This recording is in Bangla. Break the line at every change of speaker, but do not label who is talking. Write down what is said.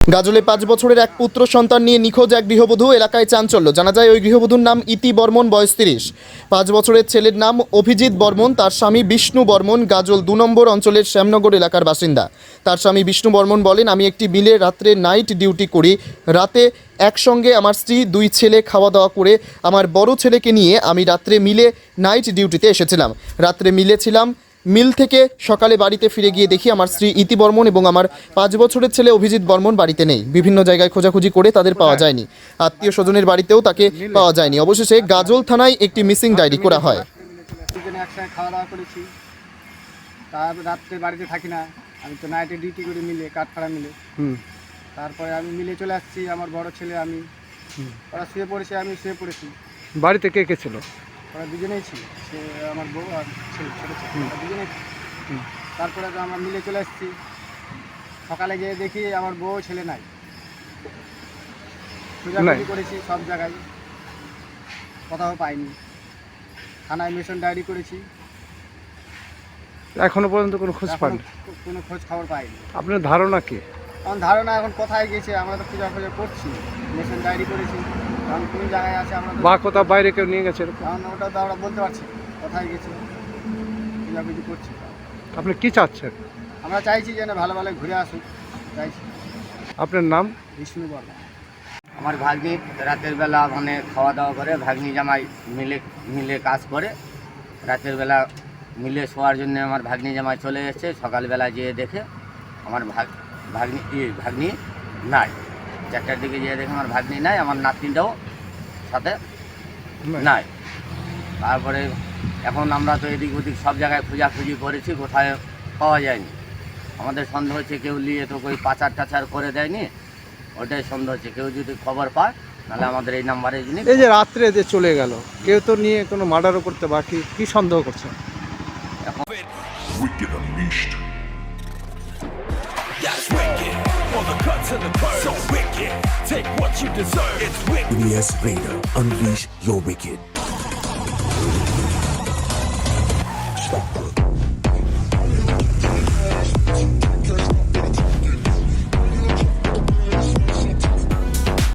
গাজলে পাঁচ বছরের এক পুত্র সন্তান নিয়ে নিখোঁজ এক গৃহবধূ এলাকায় চাঞ্চল্য। জানা যায়, ওই গৃহবধূর নাম ইতি বর্মন, বয়স তিরিশ। পাঁচ বছরের ছেলের নাম অভিজিৎ বর্মন, তার স্বামী বিষ্ণু বর্মন, গাজল দু নম্বর অঞ্চলের শ্যামনগর এলাকার বাসিন্দা। তার স্বামী বিষ্ণু বর্মন বলেন, আমি একটি মিলে রাত্রে নাইট ডিউটি করি। রাতে একসঙ্গে আমার স্ত্রী, দুই ছেলে খাওয়া দাওয়া করে আমার বড় ছেলেকে নিয়ে আমি রাত্রে মিলে নাইট ডিউটিতে এসেছিলাম। রাত্রে মিলে ছিলাম মিল থেকে সকালে বাড়িতে ফিরে গিয়ে দেখি আমার স্ত্রী ইতি বর্মন এবং আমার পাঁচ বছরের ছেলে অভিজিৎ বর্মন বাড়িতে নেই। বিভিন্ন জায়গায় খোঁজাখুঁজি করে তাদের পাওয়া যায়নি। আত্মীয় স্বজনের বাড়িতেও তাকে পাওয়া যায়নি। অবশেষে গাজল থানায় একটি মিসিং ডায়েরি করা হয়।
একসাথে খাওয়া দাওয়া করেছি। তার রাত্রে বাড়িতে থাকি না। আমি তো নাইটে ডিউটি করে মিলে কাঠফাড়া মিলে।
হুম।
তারপরে আমি মিলে চলে আসছি। আমার বড় ছেলে আমি। ওরা শুয়ে পড়েছে আমি শুয়ে পড়েছি।
বাড়িতে কে কে ছিল?
ওরা দুজনেই ছিল। সে আমার বউ আর ছেলে ছোটো ছেলে। দুজনেই। তারপরে তো আমরা মিলে চলে আসছি সকালে গিয়ে দেখি আমার বউ ছেলে নাই। খোঁজাখুঁজি করেছি সব জায়গায়। কোথাও পাইনি। থানায় মিশন ডায়েরি করেছি।
এখনও পর্যন্ত কোনো খোঁজ পান
কোনো খোঁজ খবর পাইনি।
আপনার ধারণা কি?
আমার ধারণা এখন কোথায় গেছে আমরা তো খোঁজা খোঁজা করছি। মিশন ডায়েরি করেছি। এখন কোন জায়গায় আছে আমরা
বা কোথাও বাইরে কেউ নিয়ে গেছে এরকম?
এখন ওটা তো আমরা বলতে পারছি কোথায় গেছে খোঁজাখুঁজি করছি।
আপনি কি চাচ্ছেন?
আমরা চাইছি যেন ভালো ভালো ঘুরে আসুক চাইছি।
আপনার নাম?
বিষ্ণু বর্মা।
আমার ভাগ্নি রাতের বেলা মানে খাওয়া দাওয়া করে ভাগ্নি জামাই মিলে মিলে কাজ করে। রাতের বেলা মিলে শোয়ার জন্য আমার ভাগ্নি জামাই চলে এসেছে সকালবেলা যেয়ে দেখে আমার ভাগ ভাগ্নি ভাগ্নি নাই। চারটার দিকে যেয়ে দেখে আমার ভাগ্নি নাই আমার নাতনিটাও সাথে নাই। তারপরে এখন আমরা তো এদিক ওদিক সব জায়গায় খোঁজাখুঁজি করেছি কোথায় পাওয়া যায়নি। আমাদের সন্দেহ হচ্ছে কেউ নিয়ে তো ওই পাচার টাচার করে দেয়নি। ওটাই সন্দেহ হচ্ছে কেউ যদি খবর পায় তাহলে আমাদের এই নাম্বারে যিনি
এই যে রাত্রে যে চলে গেল কেউ তো নিয়ে কোনো মার্ডারও করতে বাকি কি সন্দেহ করছেন
Wicked
to the curve. So wicked. Take what you deserve. It's wicked.
EBS Raider, unleash your wicked.